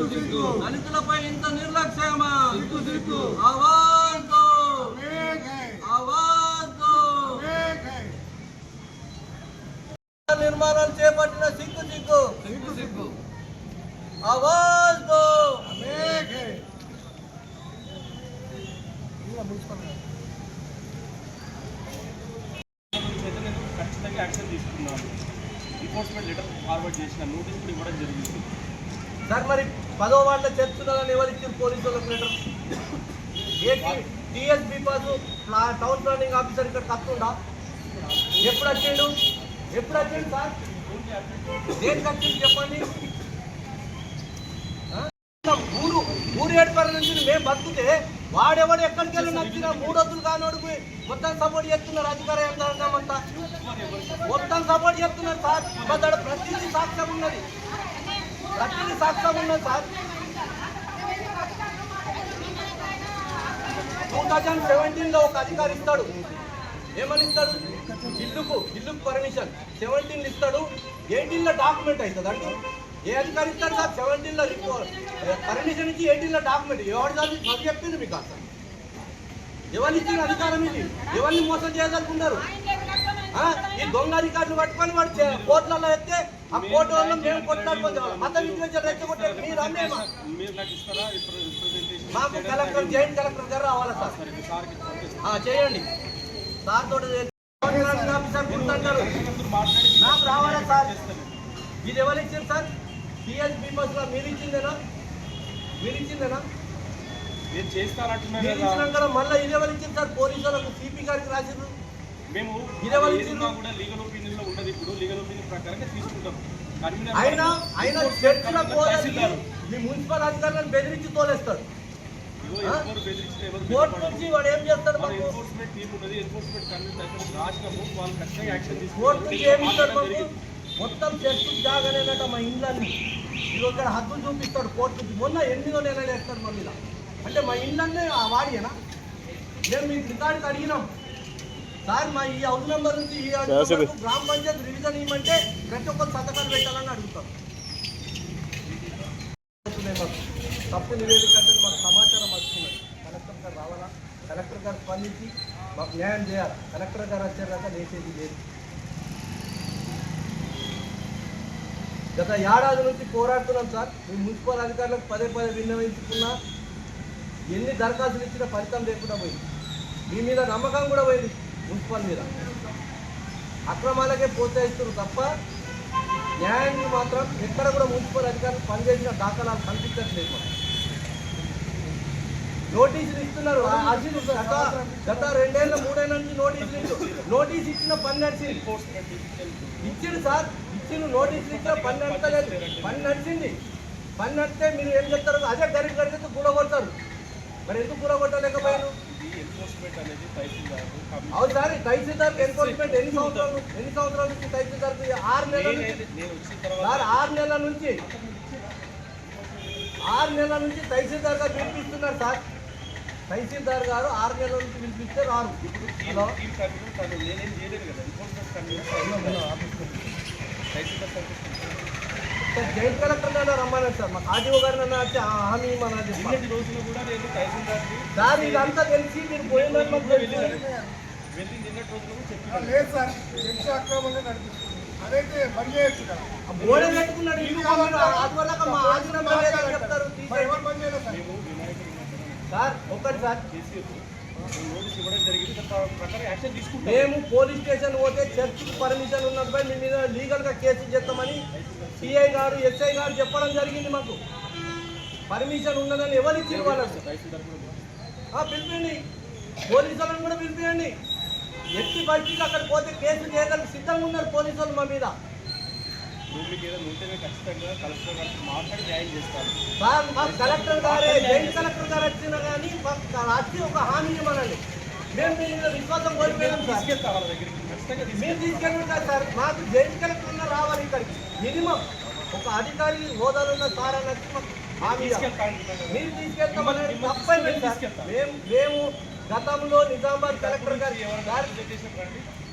దళితులపై ఇంత నిర్లక్ష్యమా? ఆవాజ్ దో నిర్మాణాలు చేపట్టిన సిగ్గు సిగ్గు. సిగ్గు సిగ్గు. నేను ఖచ్చితంగా యాక్షన్ తీసుకున్నాను ఎన్ఫోర్స్మెంట్ లెటర్ ఫార్వర్డ్ చేసిన నోటీస్ కూడా ఇవ్వడం జరిగింది. సార్ మరి పదో వాళ్ళ చేస్తున్నారని ఎవరు ఇచ్చారు పోలీసు వాళ్ళకి లెటర్ ఏంటి? TSB pass town planning officer ఇక్కడ కత్తుండా ఎప్పుడు వచ్చిండు? ఎప్పుడు వచ్చిండు సార్? దేనికి వచ్చిండు చెప్పండి? ఊరు ఊరు ఏడుపల్లి నుంచి మేము బతుకుతే వాడెవడు ఎక్కడికి వెళ్ళి నచ్చిన మూడొద్దులు కానోడికి మొత్తం సపోర్ట్ చేస్తున్నారు అధికార యంత్రాంగం అంతా. మొత్తం సపోర్ట్ చేస్తున్నారు సార్. ప్రతిదీ సాక్ష్యం ఉన్నది. ప్రతిదీ సాక్ష్యం ఉన్నది సార్. టూ థౌజండ్ సెవెంటీన్లో ఒక అధికారి ఇస్తాడు. ఏమని ఇస్తాడు? ఇల్లుకు ఇల్లుకు పర్మిషన్. సెవెంటీన్ ఇస్తాడు. ఎయిటీన్లో డాక్యుమెంట్ అవుతుంది. అండి ఏ అధికారి ఇస్తాడు సార్? సెవెంటీన్లో పర్మిషన్ ఇచ్చి ఎయిటీన్లో డాక్యుమెంట్. ఎవరు చదివి చదివి చెప్పింది మీకు అసలు? ఎవరిని ఇచ్చిన అధికారం ఇది? ఎవరిని మోసం చేయదలుచుకున్నారు? ఆ? ఈ దొంగ అధికారులు పట్టుకొని వాడు కోర్టులలో ఎత్తే ఆ కోర్టు వల్ల మేము కొట్లాడుకుంటాం మత రెచ్చగొట్టే మీరు అన్నేమా మాకు కలెక్టర్ జాయింట్ కలెక్టర్ గారు రావాలా సార్? చేయండి. సార్ తోటి ఆఫీసర్ గుర్తుంటారు. నాకు రావాలా సార్? ఇది ఎవరు ఇచ్చారు సార్? టీఎస్బీ బస్సులో మీరు ఇచ్చిందేనా? మీరు ఇచ్చిందేనా? మీరు ఇచ్చినాక మళ్ళీ ఇది ఎవరు ఇచ్చింది సార్? పోలీసు వాళ్ళకు సిపి గారికి రాసిండ్రు. మేము ఇదే వాళ్ళు ఏది ఉన్నా ఇచ్చిండ్రు. కూడా లీగల్ ఒపీనియన్లో ఉండదు ఇప్పుడు. లీగల్ ఒపీనియన్ ప్రకారంగా తీసుకుంటాం. అయినా అయినా చర్చిల. మీ మున్సిపల్ అధికారులను బెదిరించి ఎవరు కోర్టు నుంచి వాడు ఏం చేస్తాడు మన మాకు? ఎన్ఫోర్స్మెంట్ టీం ఉన్నది. ఎన్ఫోర్స్మెంట్ కన్వీనర్ దగ్గర రాసినప్పుడు వాళ్ళు ఖచ్చితంగా యాక్షన్ కోర్టు నుంచి ఏమి ఇస్తాడు మొత్తం చర్చకు జాగానేనట మా ఇండ్లన్నీ. ఇది ఇక్కడ హద్దులు చూపిస్తాడు కోర్టు నుంచి. మొన్న ఎనిమిదో నెల వేస్తాడు అంటే మా ఇండ్లన్నీ వాడియేనా? మేము మీకు రికార్డుకి అడిగినాం. సార్ మా ఈ హౌస్ నెంబర్ నుంచి ఈ గ్రామ పంచాయతీ రివిజన్ ఇవ్వమంటే ప్రతి ఒక్కరు సంతకాలు పెట్టాలని అడుగుతాం. తప్పు నివేదిక అంటే మాకు సమాచారం వస్తున్నది కలెక్టర్ గారు రావాలా? కలెక్టర్ గారు స్పందించి మాకు న్యాయం చేయాలి? కలెక్టర్ గారు వచ్చాక లేచేది లేదు. గత ఏడాది నుంచి పోరాడుతున్నాం సార్. మీ మున్సిపల్ అధికారులకు పదే పదే విన్నవించుకున్నా ఎన్ని దరఖాస్తులు ఇచ్చినా ఫలితం లేకుండా పోయింది. మీ మీద నమ్మకం కూడా పోయింది. మున్సిపల్ మీద అక్రమాలకే ప్రోత్సహిస్తున్నారు తప్ప న్యాయాన్ని మాత్రం ఎక్కడ కూడా మున్సిపల్ అధికారులు పనిచేసిన దాఖలాలు కనిపించట్లేదు మాకు. నోటీసులు ఇస్తున్నారు. ఆ- గత గత రెండేళ్ళ మూడేళ్ళ నుంచి నోటీసులు ఇచ్చు నోటీస్ ఇచ్చిన పని నడిచింది. ఇచ్చిండు సార్ ఇచ్చిండు నోటీసులు ఇచ్చిన పని నడతలేదు. పని నడిచింది. పని నడితే మీరు ఏం చెప్తారు అదే గరీబ్ గడితే కొడతారు మరి ఎందుకు కూడగొట్టలేకపోయారు ఇది ఎన్ఫోర్స్మెంట్ అనేది తహసీల్దార్ ఎన్ఫోర్స్మెంట్ ఎన్ని సంవత్సరాలు ఎన్ని సంవత్సరాల నుంచి తహసీల్దార్ ఆరు నెలల నుంచి? ఆరు నెలల నుంచి. ఆరు నెలల నుంచి తహసీల్దార్ గారు పిలిపిస్తున్నారు సార్. తహసీల్దార్ గారు ఆరు నెలల నుంచి పిలిపిస్తే రారు. Hello? Tahsildar sir joint collector గారు రమ్మన్నారు సార్. మా ఆర్టీఓ గారిని అన్న వచ్చి ఆ హామీ మన నిన్నటి రోజున కూడా నేను సార్ ఇదంతా తెలిసి మీరు పోయిందని మాకు తెలుసు. వెళ్ళి నిన్నటి రోజున కూడా చెప్పినాను లేదు సార్ చర్చ అక్రమంగా నడిపిస్తుంది. అదైతే బంద్ చేయొచ్చు కదా. ఆ బోర్డే కట్టుకున్నాడు ఇల్లు కొన్నాడు. అందువల్ల మా బంద్ సార్? మేము వినాయకుడి మధ్యన సార్. కేసీఎఫ్ మేము పోలీస్ స్టేషన్ పోతే చర్చికి పర్మిషన్ ఉన్నదిపై మీ మీద లీగల్గా కేసు చేస్తామని సిఐ గారు ఎస్ఐ గారు చెప్పడం జరిగింది మాకు. పర్మిషన్ ఉన్నదని ఎవరికి తెలియాలి ఆ, పిలిపియండి పోలీసు వాళ్ళని కూడా పిలిపియండి ఎట్టి పరిస్థితి అక్కడ పోతే కేసు చేయడానికి సిద్ధంగా ఉన్నారు పోలీసు వాళ్ళు మా మీద. ఇప్పుడు మీకు ఏదైనా ఉంటేనే ఖచ్చితంగా కలెక్టర్ గారితో మాట్లాడి న్యాయం మా కలెక్టర్ గారే జాయింట్ కలెక్టర్ గారు వచ్చినా కానీ వచ్చి ఒక హామీ ఇవ్వనండి మేము మీ విశ్వాసం కోల్పోయాం తీసుకెళ్తా వాళ్ళ దగ్గరికి. ఖచ్చితంగా మీరు తీసుకెళ్ళండి కదా సార్. మాకు జాయింట్ కలెక్టర్ రావాలి ఇక్కడికి. మినిమం ఒక అధికారి హోదాలో ఉన్న సార్ అని వచ్చి మాకు హామీ మీరు తీసుకెళ్తామనేది మిమ్మల్ని తప్పండి సార్. తీసుకెళ్తా. మేము మేము గతంలో నిజామాబాద్ కలెక్టర్ గారు ఎవరు సార్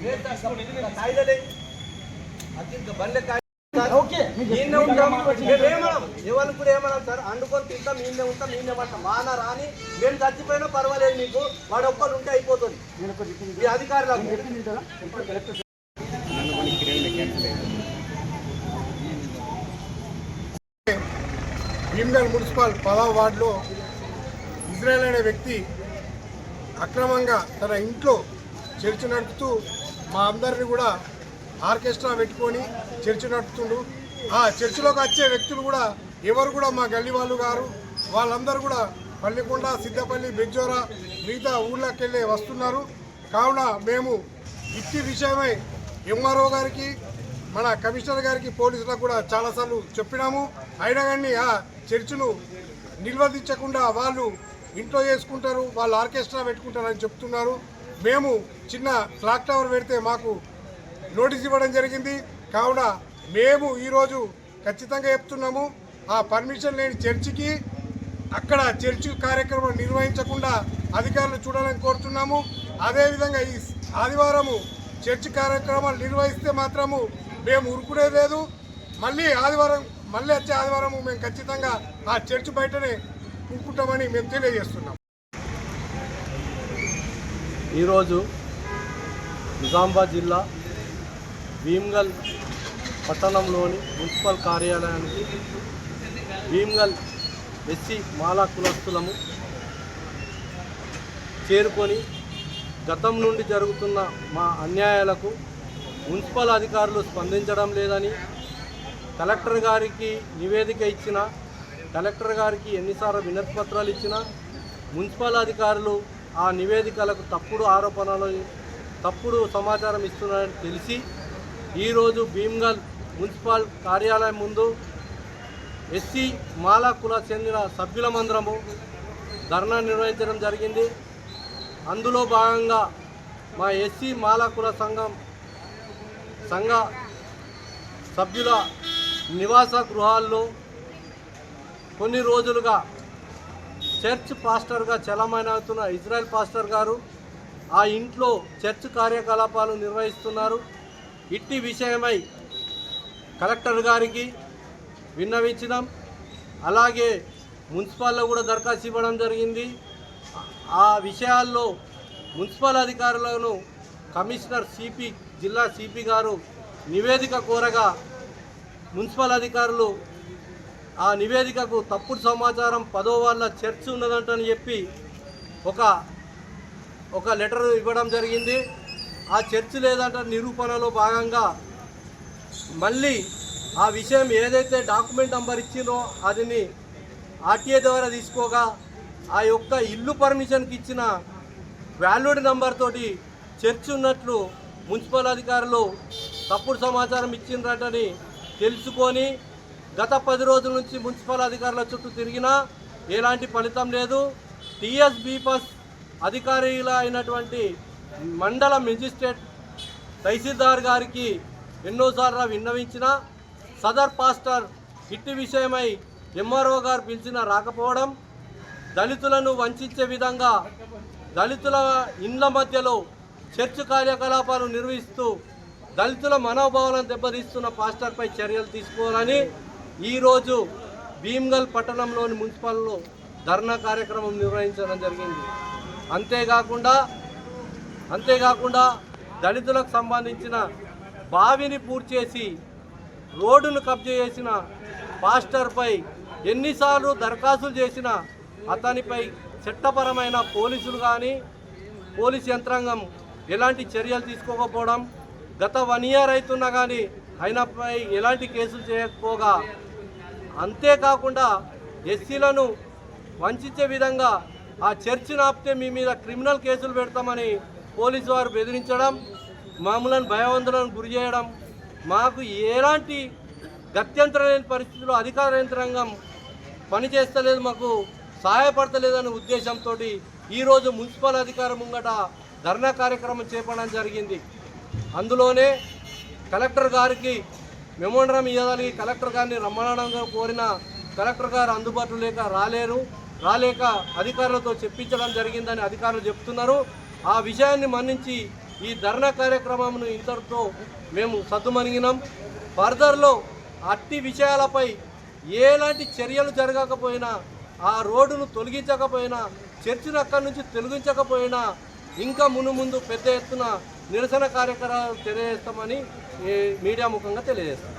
నేను అది ఇంకా బండ్లే ఈయనే ఉంటాం. మేము ఎవరు కూడా ఏమనం సార్? అండుకొని తింటాం ఈయనే ఉంటాం ఈయనే పడతాం. మాన రాని మేము చచ్చిపోయినా పర్వాలేదు మీకు. వాడు ఒక్కరు ఉంటే అయిపోతుంది. ఈ అధికారులకు. భీమ్గల్ మున్సిపల్ పదవ వార్డులో ఇజ్రాయల్ అనే వ్యక్తి అక్రమంగా తన ఇంట్లో చర్చ నడుపుతూ మా అందరిని కూడా ఆర్కెస్ట్రా పెట్టుకొని చర్చ నడుపుతుండు. ఆ చర్చిలోకి వచ్చే వ్యక్తులు కూడా ఎవరు కూడా మా గల్లీ వాళ్ళు గారు వాళ్ళందరూ కూడా పల్లికొండ సిద్ధపల్లి బెజ్జోరా మిగతా ఊళ్ళకి వెళ్ళి వస్తున్నారు. కావున మేము ఇట్టి విషయమై ఎంఆర్ఓ గారికి మన కమిషనర్ గారికి పోలీసులకు కూడా చాలాసార్లు చెప్పినాము. అయినా కానీ ఆ చర్చిను నిల్వదించకుండా వాళ్ళు ఇంట్లో చేసుకుంటారు వాళ్ళు ఆర్కెస్ట్రా పెట్టుకుంటారని చెప్తున్నారు. మేము చిన్న క్లాక్ టవర్ పెడితే మాకు నోటీస్ ఇవ్వడం జరిగింది. కావున మేము ఈరోజు ఖచ్చితంగా చెప్తున్నాము ఆ పర్మిషన్ లేని చర్చికి అక్కడ చర్చి కార్యక్రమం నిర్వహించకుండా అధికారులు చూడాలని కోరుతున్నాము. అదేవిధంగా ఈ ఆదివారము చర్చి కార్యక్రమాలు నిర్వహిస్తే మాత్రము మేము ఉరుకునే లేదు. మళ్ళీ ఆదివారం మళ్ళీ వచ్చే ఆదివారం మేము ఖచ్చితంగా ఆ చర్చి బయటనే కూకుంటామని మేము తెలియజేస్తున్నాం ఈరోజు నిజామాబాద్ జిల్లా భీమ్గల్ పట్టణంలోని మున్సిపల్ కార్యాలయానికి భీమ్గల్ ఎస్సీ మాలా కులస్తులము చేరుకొని గతం నుండి జరుగుతున్న మా అన్యాయాలకు మున్సిపల్ అధికారులు స్పందించడం లేదని కలెక్టర్ గారికి నివేదిక ఇచ్చిన కలెక్టర్ గారికి ఎన్నిసార్లు వినతిపత్రాలు ఇచ్చినా మున్సిపల్ అధికారులు ఆ నివేదికలకు తప్పుడు ఆరోపణలు తప్పుడు సమాచారం ఇస్తున్నారని తెలిసి ఈరోజు భీమ్గల్ మున్సిపల్ కార్యాలయం ముందు ఎస్సీ మాలా కుల చెందిన సభ్యుల మందిరము ధర్నా నిర్వహించడం జరిగింది. అందులో భాగంగా మా ఎస్సీ మాలా కుల సంఘం సంఘ సభ్యుల నివాస గృహాల్లో కొన్ని రోజులుగా చర్చ్ పాస్టర్గా చలమైనవుతున్న ఇజ్రాయెల్ పాస్టర్ గారు ఆ ఇంట్లో చర్చ్ కార్యకలాపాలు నిర్వహిస్తున్నారు. ఇట్టి విషయమై కలెక్టర్ గారికి విన్నవించినాం. అలాగే మున్సిపాల్లో కూడా దరఖాస్తు ఇవ్వడం జరిగింది. ఆ విషయాల్లో మున్సిపల్ అధికారులను కమిషనర్ సిపి జిల్లా సిపి గారు నివేదిక కోరగా మున్సిపల్ అధికారులు ఆ నివేదికకు తప్పుడు సమాచారం పదో వాళ్ళ చర్చ్ ఉన్నదంటని చెప్పి ఒక ఒక లెటర్ ఇవ్వడం జరిగింది. ఆ చర్చ్ లేదంట నిరూపణలో భాగంగా మళ్ళీ ఆ విషయం ఏదైతే డాక్యుమెంట్ నంబర్ ఇచ్చిందో అదిని ఆర్టీఏ ద్వారా తీసుకోగా ఆ యొక్క ఇల్లు పర్మిషన్కి ఇచ్చిన వ్యాల్యూడ్ నంబర్ తోటి చర్చ్ ఉన్నట్లు మున్సిపల్ అధికారులు తప్పుడు సమాచారం ఇచ్చిండ్రటని తెలుసుకొని గత పది రోజుల నుంచి మున్సిపల్ అధికారుల చుట్టూ తిరిగినా ఎలాంటి ఫలితం లేదు. టిఎస్ బీపస్ అధికారులు అయినటువంటి మండల మెజిస్ట్రేట్ తహసీల్దార్ గారికి ఎన్నోసార్లు విన్నవించిన సదర్ పాస్టర్ ఇట్టి విషయమై ఎంఆర్ఓ గారు పిలిచిన రాకపోవడం దళితులను వంచే విధంగా దళితుల ఇండ్ల మధ్యలో చర్చ్ కార్యకలాపాలు నిర్వహిస్తూ దళితుల మనోభావాలను దెబ్బతీస్తున్న పాస్టర్పై చర్యలు తీసుకోవాలని ఈరోజు భీమ్గల్ పట్టణంలోని మున్సిపల్లో ధర్నా కార్యక్రమం నిర్వహించడం జరిగింది. అంతేకాకుండా అంతేకాకుండా దళితులకు సంబంధించిన బావిని పూర్తి చేసి రోడ్డును కబ్జా చేసిన పాస్టర్పై ఎన్నిసార్లు దరఖాస్తులు చేసినా అతనిపై చట్టపరమైన పోలీసులు కానీ పోలీస్ యంత్రాంగం ఎలాంటి చర్యలు తీసుకోకపోవడం గత వన్ ఇయర్ అవుతున్నా కానీ ఆయనపై ఎలాంటి కేసులు చేయకపోగా అంతేకాకుండా ఎస్సీలను వంచే విధంగా ఆ చర్చిని ఆపితే మీ మీద క్రిమినల్ కేసులు పెడతామని పోలీసు వారు బెదిరించడం మామూలను భయవంతులను గురి చేయడం మాకు ఎలాంటి గత్యంతరం లేని పరిస్థితుల్లో అధికార యంత్రాంగం పనిచేస్తలేదు మాకు సహాయపడతలేదనే ఉద్దేశంతో ఈరోజు మున్సిపల్ అధికారం ముంగట ధర్నా కార్యక్రమం చేపడడం జరిగింది. అందులోనే కలెక్టర్ గారికి మెమోండరం ఇవ్వాలి కలెక్టర్ గారిని రమ్మనడంగా కోరిన కలెక్టర్ గారు అందుబాటులో లేక రాలేరు. రాలేక అధికారులతో చెప్పించడం జరిగిందని అధికారులు చెప్తున్నారు. ఆ విషయాన్ని మన్నించి ఈ ధర్నా కార్యక్రమంను ఇంతటితో మేము సద్దుమణిగినాం. ఫర్దర్లో అట్టి విషయాలపై ఎలాంటి చర్యలు జరగకపోయినా ఆ రోడ్డును తొలగించకపోయినా చర్చిని అక్కడి నుంచి తొలగించకపోయినా ఇంకా మును ముందు పెద్ద ఎత్తున నిరసన కార్యక్రమాలు తెలియజేస్తామని మీడియా ముఖంగా తెలియజేస్తాం.